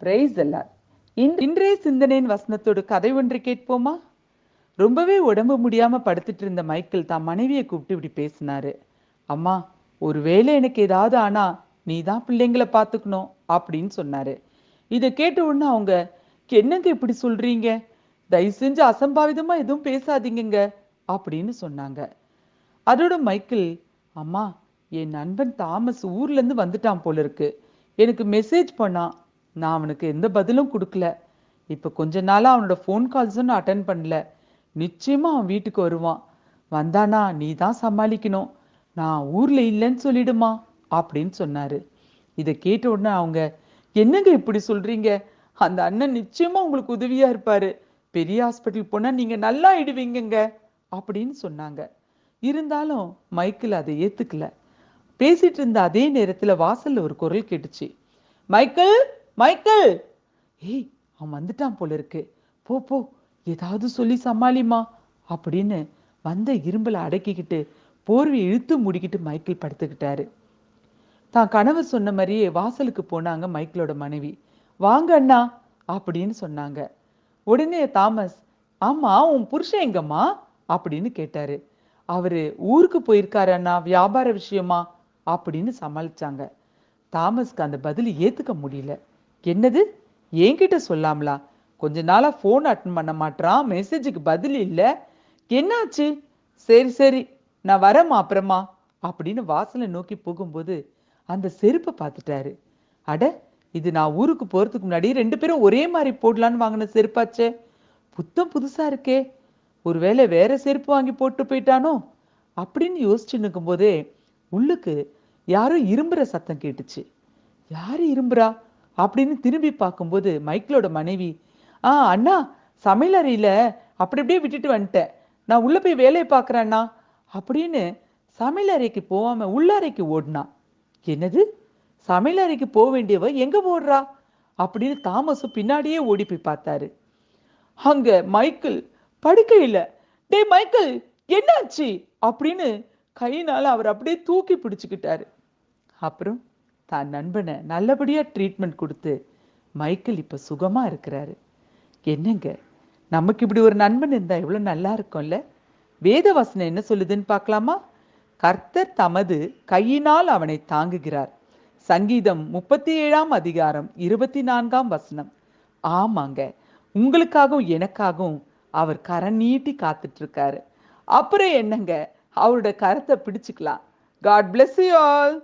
Price எல்லாம் இன்றைய சிந்தனையின் வசனத்தோடு கதை ஒன்று கேட்போமா? ரொம்பவே உடம்பு முடியாம படுத்துட்டு இருந்த மைக்கேல் தான் மனைவியை கூப்பிட்டு இப்படி பேசினாரு. அம்மா ஒருவேளை எனக்கு ஏதாவது ஆனா நீ தான் பிள்ளைங்களை பார்த்துக்கணும் அப்படின்னு சொன்னாரு. இதை கேட்ட உடனே அவங்க என்னங்க இப்படி சொல்றீங்க? தயவு செஞ்சு அசம்பாவிதமா எதுவும் பேசாதீங்கங்க அப்படின்னு சொன்னாங்க. அதோட மைக்கேல் அம்மா என் நண்பன் தாமஸ் ஊர்ல இருந்து வந்துட்டான் போல இருக்கு. எனக்கு மெசேஜ் பண்ணான். நான் அவனுக்கு எந்த பதிலும் கொடுக்கல. இப்போ கொஞ்ச நாளாக அவனோட ஃபோன் கால்ஸும் நான் அட்டன் பண்ணல. நிச்சயமாக அவன் வீட்டுக்கு வருவான். வந்தானா நீ தான் சமாளிக்கணும். நான் ஊரில் இல்லைன்னு சொல்லிடுமா? அப்படின்னு சொன்னார். இதை கேட்ட உடனே அவங்க என்னங்க இப்படி சொல்கிறீங்க அந்த அண்ணன் நிச்சயமாக உங்களுக்கு உதவியாக இருப்பார். பெரிய ஹாஸ்பிட்டல் போனால் நீங்கள் நல்லா ஆயிடுவீங்கங்க. அப்படின்னு சொன்னாங்க. இருந்தாலும் மைக்கேல் அதை ஏற்றுக்கல பேசிட்டு இருந்த அதே நேரத்தில் வாசலில் ஒரு குரல் கேட்டுச்சு. Michael Michael! ஏய் அவன் வந்துட்டான் போல இருக்கு. போ போ ஏதாவது சொல்லி சமாளிமா அப்படின்னு வந்த இரும்பலை அடக்கிக்கிட்டு போர்வை இழுத்து மூடிக்கிட்டு மைக்கேல் படுத்துக்கிட்டாரு. தான் கணவர் சொன்ன மாதிரியே வாசலுக்கு போனாங்க மைக்கேலோட மனைவி. வாங்க அண்ணா அப்படின்னு சொன்னாங்க. உடனே தாமஸ் ஆமா உன் புருஷன் எங்கம்மா? அப்படின்னு கேட்டாரு. அவரு ஊருக்கு போயிருக்காரு அண்ணா வியாபார விஷயமா? அப்படின்னு சமாளிச்சாங்க. தாமஸ்க்கு அந்த பதில் ஏத்துக்க முடியல. என்னது? என்கிட்ட சொல்லாமலா? கொஞ்ச நாளா ஃபோன் அட்டன் பண்ண மாட்றான் மெசேஜுக்கு பதில் இல்லை. என்னாச்சு? சரி சரி நான் வரேம்மா அப்புறமா அப்படின்னு வாசலை நோக்கி போகும்போது அந்த செருப்பை பார்த்துட்டாரு. அட இது நான் ஊருக்கு போறதுக்கு முன்னாடி ரெண்டு பேரும் ஒரே மாதிரி போடலான்னு வாங்கின செருப்பாச்சே. புத்தம் புதுசா இருக்கே. ஒருவேளை வேற செருப்பு வாங்கி போட்டு போயிட்டானோ? அப்படின்னு யோசிச்சு நிற்கும் போதே உள்ளுக்கு யாரோ இரும்புற சத்தம் கேட்டுச்சு. யாரு இரும்புறா? அப்படின்னு திரும்பி பார்க்கும்போது மைக்கிளோட மனைவி ஆ அண்ணா சமையலறையில் அப்படி அப்படியே விட்டுட்டு வந்துட்டேன். நான் உள்ளே போய் வேலையை பார்க்கறேன் அப்படின்னு சமையலறைக்கு போகாமல் உள்ளறைக்கு ஓடினா என்னது? சமையலறைக்கு போக வேண்டியவ எங்கே ஓடுறா அப்படின்னு தாமஸும் பின்னாடியே ஓடி போய் பார்த்தாரு. அங்கே மைக்கேல் படுக்கையில் டேய் மைக்கேல் என்னாச்சு? அப்படின்னு கையினால் அவர் அப்படியே தூக்கி பிடிச்சிக்கிட்டாரு. அப்புறம்? தான் நண்பனை நல்லபடியா ட்ரீட்மெண்ட் கொடுத்து மைக்கேல் இப்ப சுகமா இருக்கிறாரு. என்னங்க? நமக்கு இப்படி ஒரு நண்பன் இருந்தா எவ்வளோ நல்லா இருக்கும்ல? வேத வசனம் என்ன சொல்லுதுன்னு பார்க்கலாமா? கர்த்தர் தமது கையினால் அவனை தாங்குகிறார். சங்கீதம் முப்பத்தி ஏழாம் அதிகாரம் இருபத்தி நான்காம் வசனம். ஆமாங்க. உங்களுக்காகவும் எனக்காகவும் அவர் கரை நீட்டி காத்துட்டு இருக்காரு அப்புறம் என்னங்க? அவரோட கரத்தை பிடிச்சுக்கலாம். God bless you all